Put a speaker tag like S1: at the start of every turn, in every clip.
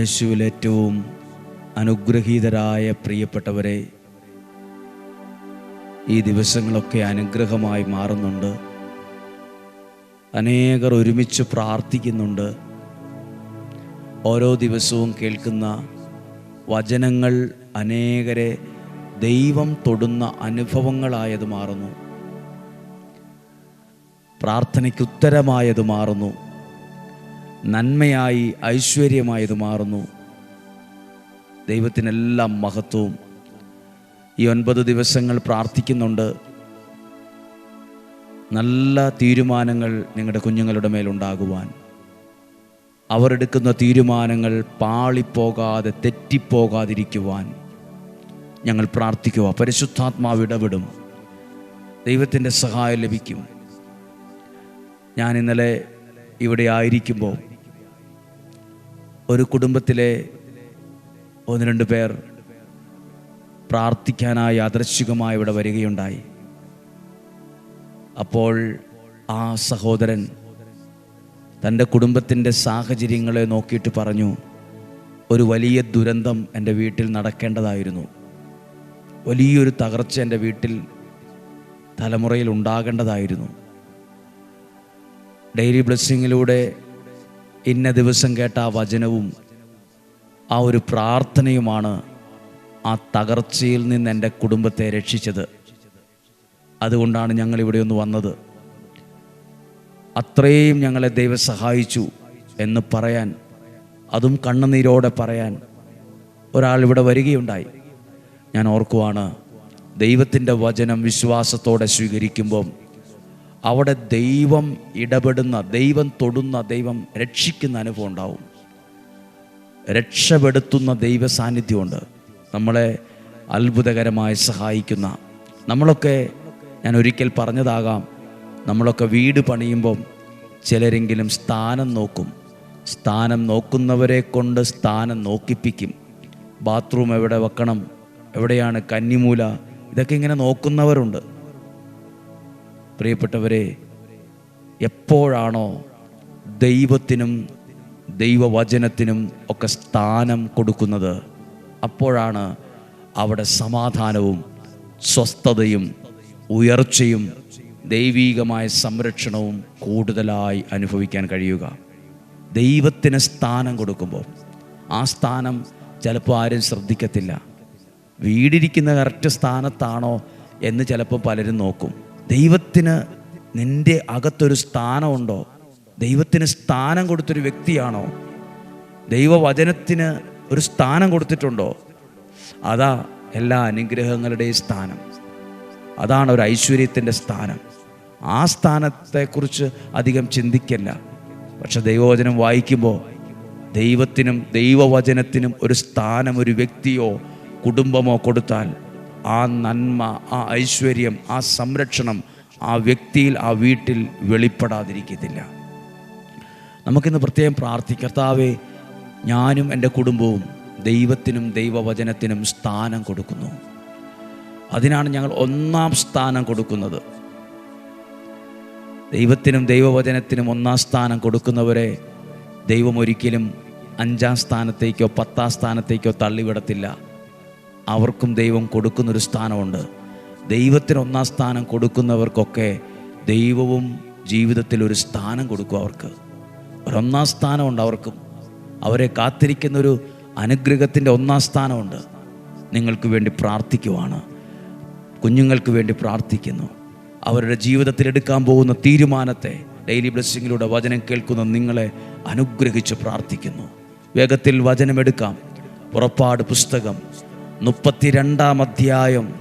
S1: യേശുവിൽ ഏറ്റവും അനുഗ്രഹീതരായ പ്രിയപ്പെട്ടവരെ ഈ ദിവസങ്ങളൊക്കെ അനുഗ്രഹമായി മാറുന്നുണ്ട്. അനേകർ ഒരുമിച്ച് പ്രാർത്ഥിക്കുന്നുണ്ട്. ഓരോ ദിവസവും കേൾക്കുന്ന വചനങ്ങൾ അനേകരെ ദൈവം തൊടുന്ന അനുഭവങ്ങളായത് മാറുന്നു. പ്രാർത്ഥനയ്ക്ക് ഉത്തരമായത് മാറുന്നു. നന്മയായി ഐശ്വര്യമായത് മാറുന്നു. ദൈവത്തിനെല്ലാം മഹത്വവും. ഈ ഒൻപത് ദിവസങ്ങൾ പ്രാർത്ഥിക്കുന്നുണ്ട്. നല്ല തീരുമാനങ്ങൾ നിങ്ങളുടെ കുഞ്ഞുങ്ങളുടെ മേലുണ്ടാകുവാൻ. അവരെടുക്കുന്ന തീരുമാനങ്ങൾ പാളിപ്പോകാതെ തെറ്റിപ്പോകാതിരിക്കുവാൻ ഞങ്ങൾ പ്രാർത്ഥിക്കുക. പരിശുദ്ധാത്മാവ് ഇടപെടും. ദൈവത്തിന്റെ സഹായം ലഭിക്കും. ഞാൻ ഇന്നലെ ഇവിടെ ആയിരിക്കുമ്പോൾ ഒരു കുടുംബത്തിലെ ഒന്ന് രണ്ട് പേർ പ്രാർത്ഥിക്കാനായി ആദർശികമായി ഇവിടെ വരികയുണ്ടായി. അപ്പോൾ ആ സഹോദരൻ തന്റെ കുടുംബത്തിന്റെ സാഹചര്യങ്ങളെ നോക്കിയിട്ട് പറഞ്ഞു ഒരു വലിയ ദുരന്തം എന്റെ വീട്ടിൽ നടക്കേണ്ടതായിരുന്നു. വലിയൊരു തകർച്ച എന്റെ വീട്ടിൽ തലമുറയിൽ ഉണ്ടാകേണ്ടതായിരുന്നു. ഡെയിലി ബ്ലെസ്സിങ്ങിലൂടെ ഇന്ന ദിവസം കേട്ട ആ വചനവും ആ ഒരു പ്രാർത്ഥനയുമാണ് ആ തകർച്ചയിൽ നിന്ന് എന്റെ കുടുംബത്തെ രക്ഷിച്ചത്. അതുകൊണ്ടാണ് ഞങ്ങൾ ഇവിടെ ഒന്ന് വന്നത്. അത്രയും ഞങ്ങളെ ദൈവം സഹായിച്ചു എന്ന് പറയാൻ അതും കണ്ണുനീരോടെ പറയാൻ ഒരാൾ ഇവിടെ വരികയുണ്ടായി. ഞാൻ ഓർക്കുവാണ് ദൈവത്തിന്റെ വചനം വിശ്വാസത്തോടെ സ്വീകരിക്കുമ്പം അവിടെ ദൈവം ഇടപെടുന്ന ദൈവം തൊടുന്ന ദൈവം രക്ഷിക്കുന്ന അനുഭവം ഉണ്ടാവും. രക്ഷപ്പെടുത്തുന്ന ദൈവ സാന്നിധ്യമുണ്ട് നമ്മളെ അത്ഭുതകരമായി സഹായിക്കുന്ന. നമ്മളൊക്കെ ഞാൻ ഒരിക്കൽ പറഞ്ഞതാകാം നമ്മളൊക്കെ വീട് പണിയുമ്പം ചിലരെങ്കിലും സ്ഥാനം നോക്കും. സ്ഥാനം നോക്കുന്നവരെ കൊണ്ട് സ്ഥാനം നോക്കിപ്പിക്കും. ബാത്റൂം എവിടെ വെക്കണം എവിടെയാണ് കന്നിമൂല ഇതൊക്കെ ഇങ്ങനെ നോക്കുന്നവരുണ്ട്. പ്രിയപ്പെട്ടവരെ എപ്പോഴാണോ ദൈവത്തിനും ദൈവവചനത്തിനും ഒക്കെ സ്ഥാനം കൊടുക്കുന്നത് അപ്പോഴാണ് അവിടെ സമാധാനവും സ്വസ്ഥതയും ഉയർച്ചയും ദൈവീകമായ സംരക്ഷണവും കൂടുതലായി അനുഭവിക്കാൻ കഴിയുക. ദൈവത്തിന് സ്ഥാനം കൊടുക്കുമ്പോൾ ആ സ്ഥാനം ചിലപ്പോൾ ആരും ശ്രദ്ധിക്കത്തില്ല. വീടിരിക്കുന്ന കറക്റ്റ് സ്ഥാനത്താണോ എന്ന് ചിലപ്പോൾ പലരും നോക്കും. ദൈവത്തിന് നിന്റെ അകത്തൊരു സ്ഥാനമുണ്ടോ? ദൈവത്തിന് സ്ഥാനം കൊടുത്തൊരു വ്യക്തിയാണോ? ദൈവവചനത്തിന് ഒരു സ്ഥാനം കൊടുത്തിട്ടുണ്ടോ? അതാ എല്ലാ അനുഗ്രഹങ്ങളുടെയും സ്ഥാനം. അതാണ് ഒരു ഐശ്വര്യത്തിന്റെ സ്ഥാനം. ആ സ്ഥാനത്തെക്കുറിച്ച് അധികം ചിന്തിക്കല്ല. പക്ഷെ ദൈവവചനം വായിക്കുമ്പോൾ ദൈവത്തിനും ദൈവവചനത്തിനും ഒരു സ്ഥാനം ഒരു വ്യക്തിയോ കുടുംബമോ കൊടുത്താൽ ആ നന്മ ആ ഐശ്വര്യം ആ സംരക്ഷണം ആ വ്യക്തിയിൽ ആ വീട്ടിൽ വെളിപ്പെടാതിരിക്കത്തില്ല. നമുക്കിന്ന് പ്രത്യേകം പ്രാർത്ഥിക്കർത്താവേ ഞാനും എന്റെ കുടുംബവും ദൈവത്തിനും ദൈവവചനത്തിനും സ്ഥാനം കൊടുക്കുന്നു. അതിനാണ് ഞങ്ങൾ ഒന്നാം സ്ഥാനം കൊടുക്കുന്നത്. ദൈവത്തിനും ദൈവവചനത്തിനും ഒന്നാം സ്ഥാനം കൊടുക്കുന്നവരെ ദൈവം ഒരിക്കലും അഞ്ചാം സ്ഥാനത്തേക്കോ പത്താം സ്ഥാനത്തേക്കോ തള്ളിവിടത്തില്ല. അവർക്കും ദൈവം കൊടുക്കുന്നൊരു സ്ഥാനമുണ്ട്. ദൈവത്തിന് ഒന്നാം സ്ഥാനം കൊടുക്കുന്നവർക്കൊക്കെ ദൈവവും ജീവിതത്തിൽ ഒരു സ്ഥാനം കൊടുക്കും അവർക്ക്. ഒരൊന്നാം സ്ഥാനമുണ്ട് അവർക്കും. അവരെ കാത്തിരിക്കുന്നൊരു അനുഗ്രഹത്തിന്റെ ഒന്നാം സ്ഥാനമുണ്ട്. നിങ്ങൾക്ക് വേണ്ടി പ്രാർത്ഥിക്കുവാണ്. കുഞ്ഞുങ്ങൾക്ക് വേണ്ടി പ്രാർത്ഥിക്കുന്നു. അവരുടെ ജീവിതത്തിൽ എടുക്കാൻ പോകുന്ന തീരുമാനത്തെ ഡെയിലി ബ്ലെസ്സിങ്ങിലൂടെ വചനം കേൾക്കുന്ന നിങ്ങളെ അനുഗ്രഹിച്ച് പ്രാർത്ഥിക്കുന്നു. വേഗത്തിൽ വചനമെടുക്കാം പുറപ്പാട് പുസ്തകം. മുപ്പത്തിരണ്ടാം അധ്യായം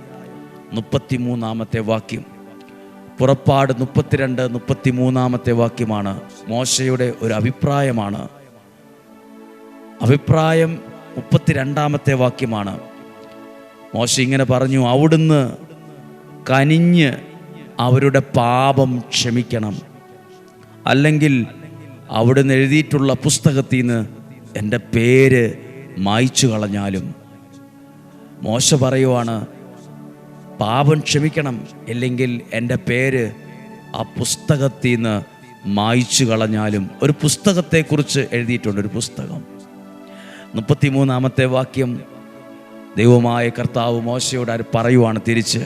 S1: മുപ്പത്തിമൂന്നാമത്തെ വാക്യം. പുറപ്പാട് മുപ്പത്തിരണ്ട് മുപ്പത്തിമൂന്നാമത്തെ വാക്യമാണ്. മോശയുടെ ഒരു അഭിപ്രായമാണ്. അഭിപ്രായം മുപ്പത്തിരണ്ടാമത്തെ വാക്യമാണ്. മോശ ഇങ്ങനെ പറഞ്ഞു അവിടുന്ന് കനിഞ്ഞ് അവരുടെ പാപം ക്ഷമിക്കണം. അല്ലെങ്കിൽ അവിടുന്ന് എഴുതിയിട്ടുള്ള പുസ്തകത്തിൽ നിന്ന് എന്റെ പേര് മായ്ച്ചു കളഞ്ഞാലും മോശ പറയുവാണ് പാപം ക്ഷമിക്കണം അല്ലെങ്കിൽ എന്റെ പേര് ആ പുസ്തകത്തിൽ നിന്ന് മായ്ച്ചു കളഞ്ഞാലും. ഒരു പുസ്തകത്തെക്കുറിച്ച് എഴുതിയിട്ടുണ്ട് ഒരു പുസ്തകം. മുപ്പത്തിമൂന്നാമത്തെ വാക്യം ദൈവമായ കർത്താവ് മോശയോട് ആര് പറയുവാണ്? തിരിച്ച്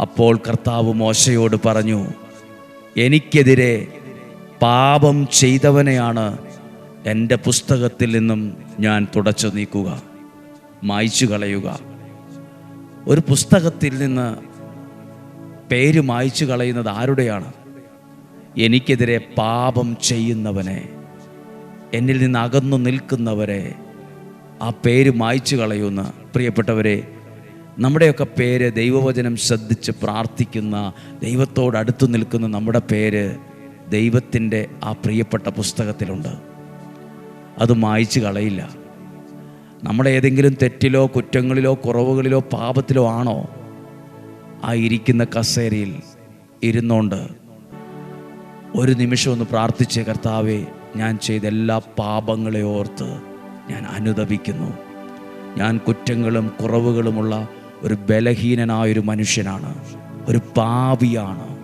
S1: അപ്പോൾ കർത്താവ് മോശയോട് പറഞ്ഞു എനിക്കെതിരെ പാപം ചെയ്തവനെയാണ് എന്റെ പുസ്തകത്തിൽ നിന്നും ഞാൻ തുടച്ചു നീക്കുക. മായ്ച്ചു കളയുക ഒരു പുസ്തകത്തിൽ നിന്ന് പേര് മായ്ച്ചു കളയുന്നത് ആരുടെയാണ്? എനിക്കെതിരെ പാപം ചെയ്യുന്നവനെ എന്നിൽ നിന്ന് അകന്നു നിൽക്കുന്നവരെ ആ പേര് മായ്ച്ചു കളയുന്ന പ്രിയപ്പെട്ടവരെ നമ്മുടെയൊക്കെ പേര് ദൈവവചനം ശ്രദ്ധിച്ച് പ്രാർത്ഥിക്കുന്ന ദൈവത്തോട് അടുത്തു നിൽക്കുന്ന നമ്മുടെ പേര് ദൈവത്തിന്റെ ആ പ്രിയപ്പെട്ട പുസ്തകത്തിലുണ്ട്. അത് മായ്ച്ചു കളയില്ല നമ്മുടെ ഏതെങ്കിലും തെറ്റിലോ കുറ്റങ്ങളിലോ കുറവുകളിലോ പാപത്തിലോ ആണോ? ആ ഇരിക്കുന്ന കസേരയിൽ ഇരുന്നോണ്ട് ഒരു നിമിഷം ഒന്ന് പ്രാർത്ഥിച്ച് കർത്താവെ ഞാൻ ചെയ്ത എല്ലാ പാപങ്ങളെ ഓർത്ത് ഞാൻ അനുദപിക്കുന്നു. ഞാൻ കുറ്റങ്ങളും കുറവുകളുമുള്ള ഒരു ബലഹീനനായൊരു മനുഷ്യനാണ് ഒരു പാവിയാണ്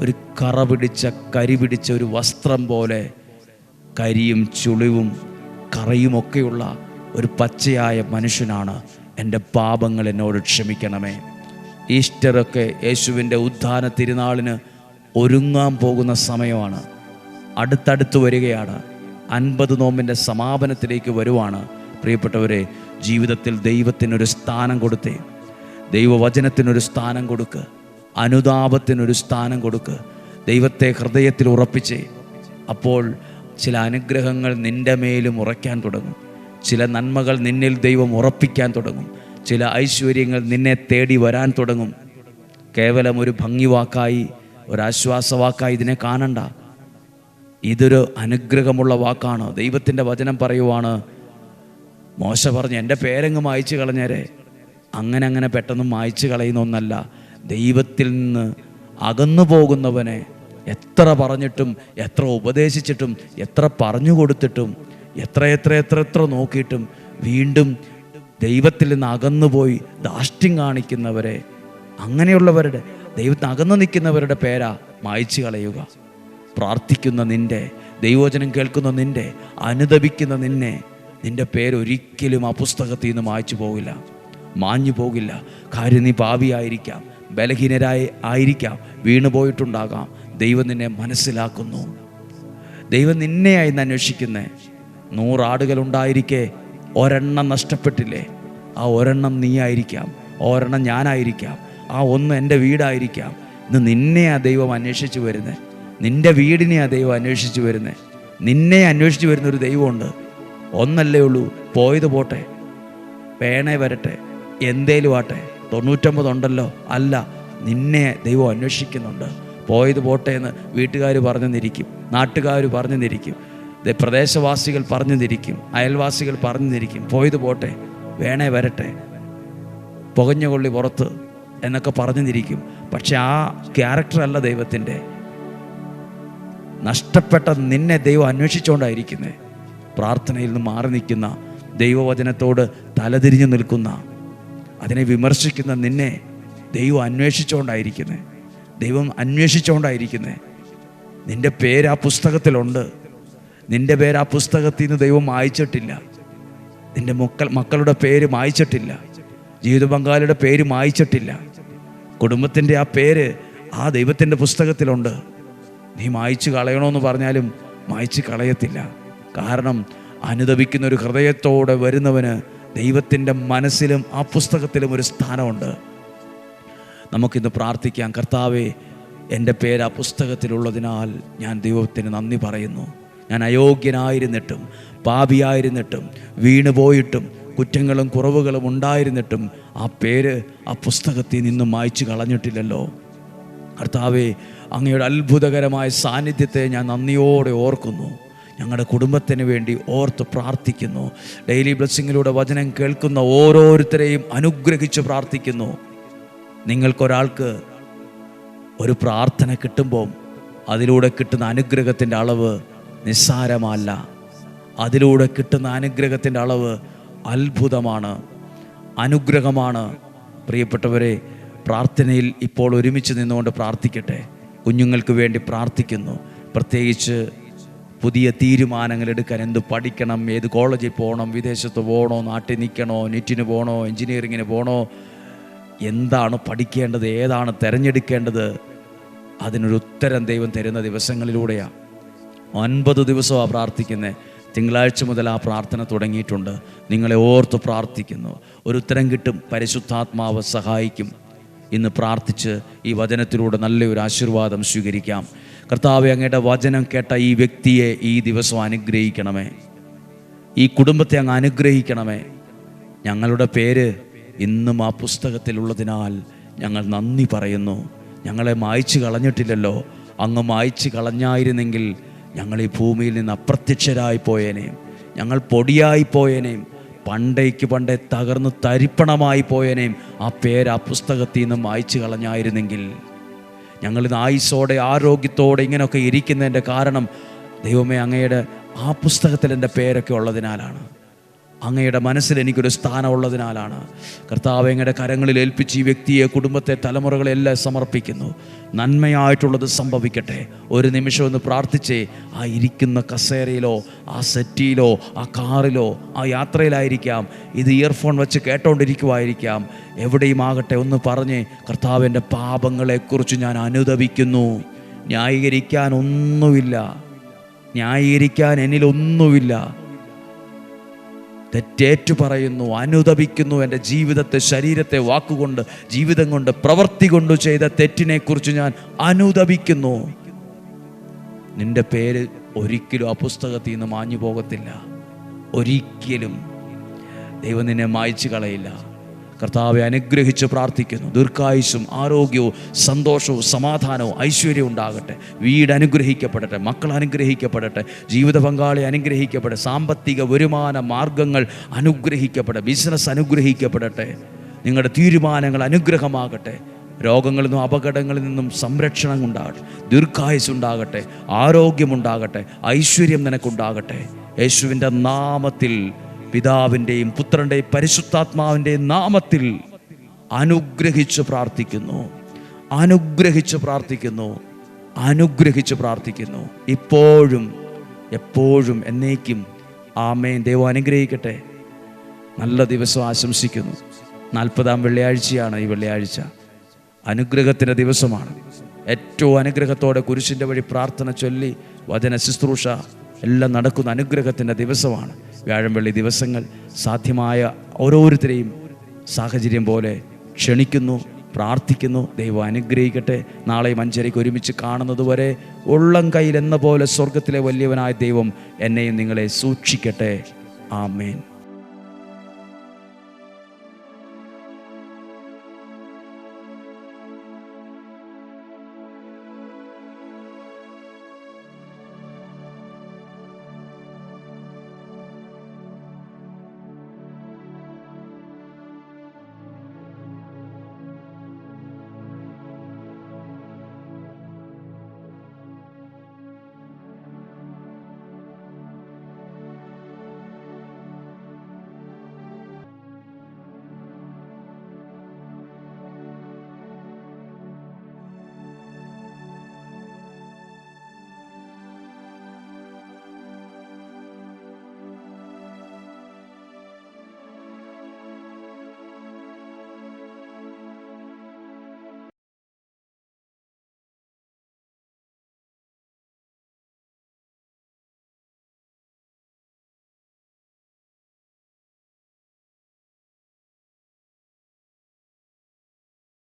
S1: ഒരു കറ പിടിച്ച കരി പിടിച്ച ഒരു വസ്ത്രം പോലെ കരിയും ചുളിവും കറയുമൊക്കെയുള്ള ഒരു പച്ചയായ മനുഷ്യനാണ്. എന്റെ പാപങ്ങൾ എന്നോട് ക്ഷമിക്കണമേ. ഈസ്റ്ററൊക്കെ യേശുവിന്റെ ഉദ്ധാന തിരുനാളിന് ഒരുങ്ങാൻ പോകുന്ന സമയമാണ്. അടുത്തടുത്ത് വരികയാണ്. അൻപത് നോമ്പിന്റെ സമാപനത്തിലേക്ക് വരുവാണ്. പ്രിയപ്പെട്ടവരെ ജീവിതത്തിൽ ദൈവത്തിനൊരു സ്ഥാനം കൊടുത്തേ. ദൈവവചനത്തിനൊരു സ്ഥാനം കൊടുക്ക്. അനുതാപത്തിനൊരു സ്ഥാനം കൊടുക്ക്. ദൈവത്തെ ഹൃദയത്തിൽ ഉറപ്പിച്ചേ. അപ്പോൾ ചില അനുഗ്രഹങ്ങൾ നിന്റെ മേലും ഉറയ്ക്കാൻ തുടങ്ങും. ചില നന്മകൾ നിന്നിൽ ദൈവം ഉറപ്പിക്കാൻ തുടങ്ങും. ചില ഐശ്വര്യങ്ങൾ നിന്നെ തേടി വരാൻ തുടങ്ങും. കേവലം ഒരു ഭംഗിവാക്കായി ഒരാശ്വാസവാക്കായി ഇതിനെ കാണണ്ട. ഇതൊരു അനുഗ്രഹമുള്ള വാക്കാണ്. ദൈവത്തിന്റെ വചനം പറയുവാണ് മോശ പറഞ്ഞു എന്റെ പേരങ്ങ് മായ്ച്ചു കളഞ്ഞേരെ. അങ്ങനെ അങ്ങനെ പെട്ടെന്ന് മായ്ച്ചു കളയുന്ന ഒന്നല്ല. ദൈവത്തിൽ നിന്ന് അകന്നു പോകുന്നവനെ എത്ര പറഞ്ഞിട്ടും എത്ര ഉപദേശിച്ചിട്ടും എത്ര പറഞ്ഞു കൊടുത്തിട്ടും എത്ര എത്ര എത്ര എത്ര നോക്കിയിട്ടും വീണ്ടും ദൈവത്തിൽ നിന്ന് അകന്നുപോയി ദാഷ്ട്യം കാണിക്കുന്നവരെ അങ്ങനെയുള്ളവരുടെ ദൈവത്തിന് അകന്നു നിൽക്കുന്നവരുടെ പേരാ മായച്ചു കളയുക. പ്രാർത്ഥിക്കുന്ന നിന്റെ ദൈവവചനം കേൾക്കുന്ന നിന്റെ അനുദപിക്കുന്ന നിന്നെ നിന്റെ പേരൊരിക്കലും ആ പുസ്തകത്തിൽ നിന്ന് മായ്ച്ചു പോകില്ല മാഞ്ഞു പോകില്ല. കാര്യം നീ പാവിയായിരിക്കാം ബലഹീനരായി ആയിരിക്കാം വീണു പോയിട്ടുണ്ടാകാം. ദൈവം നിന്നെ മനസ്സിലാക്കുന്നു. ദൈവം നിന്നെയായി ഇന്ന് അന്വേഷിക്കുന്നേ. നൂറാടുകൾ ഉണ്ടായിരിക്കെ ഒരെണ്ണം നഷ്ടപ്പെട്ടില്ലേ? ആ ഒരെണ്ണം നീ ആയിരിക്കാം ഒരെണ്ണം ഞാനായിരിക്കാം. ആ ഒന്ന് എന്റെ വീടായിരിക്കാം. ഇന്ന് നിന്നെയാ ദൈവം അന്വേഷിച്ചു വരുന്നത് നിന്റെ വീടിനെയാ ദൈവം അന്വേഷിച്ചു വരുന്നത് നിന്നെ അന്വേഷിച്ചു വരുന്ന ഒരു ദൈവമുണ്ട്. ഒന്നല്ലേ ഉള്ളൂ. പോയത് പോട്ടെ. പേണേ വരട്ടെ. എന്തേലും ആട്ടെ. തൊണ്ണൂറ്റൊമ്പത് ഉണ്ടല്ലോ. അല്ല നിന്നെ ദൈവം അന്വേഷിക്കുന്നുണ്ട്. പോയത് പോട്ടെ എന്ന് വീട്ടുകാർ പറഞ്ഞു നിരിക്കും നാട്ടുകാർ പറഞ്ഞു നിരിക്കും ദേ പ്രദേശവാസികൾ പറഞ്ഞു തിരിക്കും അയൽവാസികൾ പറഞ്ഞു തിരിക്കും പോയത് പോട്ടെ വേണേ വരട്ടെ പുകഞ്ഞ കൊള്ളി പുറത്ത് എന്നൊക്കെ പറഞ്ഞു തിരിക്കും പക്ഷെ ആ ക്യാരക്ടറല്ല ദൈവത്തിന്റെ. നഷ്ടപ്പെട്ട നിന്നെ ദൈവം അന്വേഷിച്ചുകൊണ്ടായിരിക്കുന്നത് പ്രാർത്ഥനയിൽ നിന്ന് മാറി നിൽക്കുന്ന ദൈവവചനത്തോട് തലതിരിഞ്ഞു നിൽക്കുന്ന അതിനെ വിമർശിക്കുന്ന നിന്നെ ദൈവം അന്വേഷിച്ചുകൊണ്ടായിരിക്കുന്നത് ദൈവം അന്വേഷിച്ചുകൊണ്ടായിരിക്കുന്നത് നിന്റെ പേര് ആ പുസ്തകത്തിലുണ്ട്. നിന്റെ പേര് ആ പുസ്തകത്തിൽ നിന്ന് ദൈവം മായ്ച്ചിട്ടില്ല. നിന്റെ മക്കൾ മക്കളുടെ പേര് മായ്ച്ചിട്ടില്ല. ജീവിത പങ്കാളിയുടെ പേര് മായ്ച്ചിട്ടില്ല. കുടുംബത്തിന്റെ ആ പേര് ആ ദൈവത്തിന്റെ പുസ്തകത്തിലുണ്ട്. നീ മായ്ച്ചു കളയണമെന്ന് പറഞ്ഞാലും മായ്ച്ചു കളയത്തില്ല. കാരണം അനുദപിക്കുന്ന ഒരു ഹൃദയത്തോടെ വരുന്നവന് ദൈവത്തിന്റെ മനസ്സിലും ആ പുസ്തകത്തിലും ഒരു സ്ഥാനമുണ്ട്. നമുക്കിന്ന് പ്രാർത്ഥിക്കാം. കർത്താവെ എന്റെ പേര് ആ പുസ്തകത്തിലുള്ളതിനാൽ ഞാൻ ദൈവത്തിന് നന്ദി പറയുന്നു. ഞാൻ അയോഗ്യനായിരുന്നിട്ടും പാപിയായിരുന്നിട്ടും വീണുപോയിട്ടും കുറ്റങ്ങളും കുറവുകളും ഉണ്ടായിരുന്നിട്ടും ആ പേര് ആ പുസ്തകത്തിൽ നിന്നും മായ്ച്ചു കളഞ്ഞിട്ടില്ലല്ലോ. കർത്താവേ അങ്ങയുടെ അത്ഭുതകരമായ സാന്നിധ്യത്തെ ഞാൻ നന്ദിയോടെ ഓർക്കുന്നു. ഞങ്ങളുടെ കുടുംബത്തിന് വേണ്ടി ഓർത്ത് പ്രാർത്ഥിക്കുന്നു. ഡെയിലി ബ്ലെസ്സിങ്ങിലൂടെ വചനം കേൾക്കുന്ന ഓരോരുത്തരെയും അനുഗ്രഹിച്ച് പ്രാർത്ഥിക്കുന്നു. നിങ്ങൾക്കൊരാൾക്ക് ഒരു പ്രാർത്ഥന കിട്ടുമ്പോൾ അതിലൂടെ കിട്ടുന്ന അനുഗ്രഹത്തിന്റെ അളവ് നിസ്സാരമല്ല. അതിലൂടെ കിട്ടുന്ന അനുഗ്രഹത്തിന്റെ അളവ് അത്ഭുതമാണ് അനുഗ്രഹമാണ്. പ്രിയപ്പെട്ടവരെ പ്രാർത്ഥനയിൽ ഇപ്പോൾ ഒരുമിച്ച് നിന്നുകൊണ്ട് പ്രാർത്ഥിക്കട്ടെ. കുഞ്ഞുങ്ങൾക്ക് വേണ്ടി പ്രാർത്ഥിക്കുന്നു. പ്രത്യേകിച്ച് പുതിയ തീരുമാനങ്ങൾ എടുക്കാൻ എന്ത് പഠിക്കണം ഏത് കോളേജിൽ പോകണം വിദേശത്ത് പോകണോ നാട്ടിൽ നിൽക്കണോ നെറ്റിന് പോകണോ എൻജിനീയറിങ്ങിന് പോകണോ എന്താണ് പഠിക്കേണ്ടത് ഏതാണ് തിരഞ്ഞെടുക്കേണ്ടത് അതിനൊരു ഉത്തരം ദൈവം തരുന്ന ദിവസങ്ങളിലൂടെയാണ്. ഒൻപത് ദിവസമാണ് പ്രാർത്ഥിക്കുന്നത് തിങ്കളാഴ്ച മുതൽ ആ പ്രാർത്ഥന തുടങ്ങിയിട്ടുണ്ട്. നിങ്ങളെ ഓർത്ത് പ്രാർത്ഥിക്കുന്നു. ഒരു ഉത്തരം കിട്ടും. പരിശുദ്ധാത്മാവ് സഹായിക്കും. ഇന്ന് പ്രാർത്ഥിച്ച് ഈ വചനത്തിലൂടെ നല്ലൊരു ആശീർവാദം സ്വീകരിക്കാം. കർത്താവ് അങ്ങയുടെ വചനം കേട്ട ഈ വ്യക്തിയെ ഈ ദിവസം അനുഗ്രഹിക്കണമേ. ഈ കുടുംബത്തെ അങ്ങ് അനുഗ്രഹിക്കണമേ. ഞങ്ങളുടെ പേര് ഇന്നും ആ പുസ്തകത്തിലുള്ളതിനാൽ ഞങ്ങൾ നന്ദി പറയുന്നു. ഞങ്ങളെ മായ്ച്ചു കളഞ്ഞിട്ടില്ലല്ലോ. അങ്ങ് മായ്ച്ചു കളഞ്ഞായിരുന്നെങ്കിൽ ഞങ്ങൾ ഈ ഭൂമിയിൽ നിന്ന് അപ്രത്യക്ഷരായി പോയേനേയും ഞങ്ങൾ പൊടിയായി പോയേനേയും പണ്ടേക്ക് പണ്ടേ തകർന്ന് തരിപ്പണമായി പോയേനേയും ആ പേര് ആ പുസ്തകത്തിൽ നിന്നും മായ്ച്ചു കളഞ്ഞായിരുന്നെങ്കിൽ ഞങ്ങൾ ഇന്ന് ആയുസോടെ ആരോഗ്യത്തോടെ ഇങ്ങനെയൊക്കെ ഇരിക്കുന്നതിന്റെ കാരണം ദൈവമേ അങ്ങയുടെ ആ പുസ്തകത്തിൽ എന്റെ പേരൊക്കെ ഉള്ളതിനാലാണ്. അങ്ങയുടെ മനസ്സിൽ എനിക്കൊരു സ്ഥാനമുള്ളതിനാലാണ്. കർത്താവ് അങ്ങയുടെ കരങ്ങളിൽ ഏൽപ്പിച്ച് ഈ വ്യക്തിയെ കുടുംബത്തെ തലമുറകളെല്ലാം സമർപ്പിക്കുന്നു. നന്മയായിട്ടുള്ളത് സംഭവിക്കട്ടെ. ഒരു നിമിഷം ഒന്ന് പ്രാർത്ഥിച്ചേ. ആ ഇരിക്കുന്ന കസേരയിലോ ആ സെറ്റിയിലോ ആ കാറിലോ ആ യാത്രയിലായിരിക്കാം. ഇത് ഇയർഫോൺ വെച്ച് കേട്ടോണ്ടിരിക്കുമായിരിക്കാം എവിടെയും ആകട്ടെ ഒന്ന് പറഞ്ഞ് കർത്താവിന്റെ പാപങ്ങളെക്കുറിച്ച് ഞാൻ അനുദപിക്കുന്നു. ന്യായീകരിക്കാൻ ഒന്നുമില്ല. ന്യായീകരിക്കാൻ എന്നിലൊന്നുമില്ല തെറ്റേറ്റു പറയുന്നു അനുദപിക്കുന്നു എന്റെ ജീവിതത്തെ ശരീരത്തെ വാക്കുകൊണ്ട് ജീവിതം കൊണ്ട് പ്രവൃത്തി കൊണ്ട് ചെയ്ത തെറ്റിനെക്കുറിച്ച് ഞാൻ അനുദപിക്കുന്നു. നിന്റെ പേര് ഒരിക്കലും ആ പുസ്തകത്തിൽ നിന്ന് മാഞ്ഞു പോകത്തില്ല ഒരിക്കലും ദൈവം നിന്നെ മായ്ച്ചു കളയില്ല. കർത്താവെ അനുഗ്രഹിച്ച് പ്രാർത്ഥിക്കുന്നു. ദീർഘായുസും ആരോഗ്യവും സന്തോഷവും സമാധാനവും ഐശ്വര്യവും ഉണ്ടാകട്ടെ. വീട് അനുഗ്രഹിക്കപ്പെടട്ടെ മക്കൾ അനുഗ്രഹിക്കപ്പെടട്ടെ ജീവിത പങ്കാളി അനുഗ്രഹിക്കപ്പെടട്ടെ സാമ്പത്തിക വരുമാന മാർഗങ്ങൾ അനുഗ്രഹിക്കപ്പെടട്ടെ ബിസിനസ് അനുഗ്രഹിക്കപ്പെടട്ടെ. നിങ്ങളുടെ തീരുമാനങ്ങൾ അനുഗ്രഹമാകട്ടെ. രോഗങ്ങളിൽ നിന്നും അപകടങ്ങളിൽ നിന്നും സംരക്ഷണം ഉണ്ടാകട്ടെ. ദീർഘായുസ് ഉണ്ടാകട്ടെ ആരോഗ്യമുണ്ടാകട്ടെ ഐശ്വര്യം നിനക്കുണ്ടാകട്ടെ. യേശുവിന്റെ നാമത്തിൽ പിതാവിന്റെയും പുത്രന്റെയും പരിശുദ്ധാത്മാവിന്റെയും നാമത്തിൽ അനുഗ്രഹിച്ച് പ്രാർത്ഥിക്കുന്നു. അനുഗ്രഹിച്ച് പ്രാർത്ഥിക്കുന്നു. അനുഗ്രഹിച്ച് പ്രാർത്ഥിക്കുന്നു. ഇപ്പോഴും എപ്പോഴും എന്നേക്കും ആമേൻ. ദൈവം അനുഗ്രഹിക്കട്ടെ. നല്ല ദിവസം ആശംസിക്കുന്നു. നാൽപ്പതാം വെള്ളിയാഴ്ചയാണ് ഈ വെള്ളിയാഴ്ച. അനുഗ്രഹത്തിന്റെ ദിവസമാണ്. ഏറ്റവും അനുഗ്രഹത്തോടെ കുരിശിന്റെ വഴി പ്രാർത്ഥന ചൊല്ലി വചന ശുശ്രൂഷ എല്ലാം നടക്കുന്ന അനുഗ്രഹത്തിന്റെ ദിവസമാണ്. വ്യാഴം വെള്ളി ദിവസങ്ങൾ സാധ്യമായ ഓരോരുത്തരെയും സാഹചര്യം പോലെ ക്ഷണിക്കുന്നു പ്രാർത്ഥിക്കുന്നു. ദൈവം അനുഗ്രഹിക്കട്ടെ. നാളെ അഞ്ചരയ്ക്ക് ഒരുമിച്ച് കാണുന്നത് വരെ ഉള്ളം കയ്യിൽ എന്ന പോലെ സ്വർഗത്തിലെ വലിയവനായ ദൈവം എന്നെയും നിങ്ങളെ സൂക്ഷിക്കട്ടെ. ആമേൻ.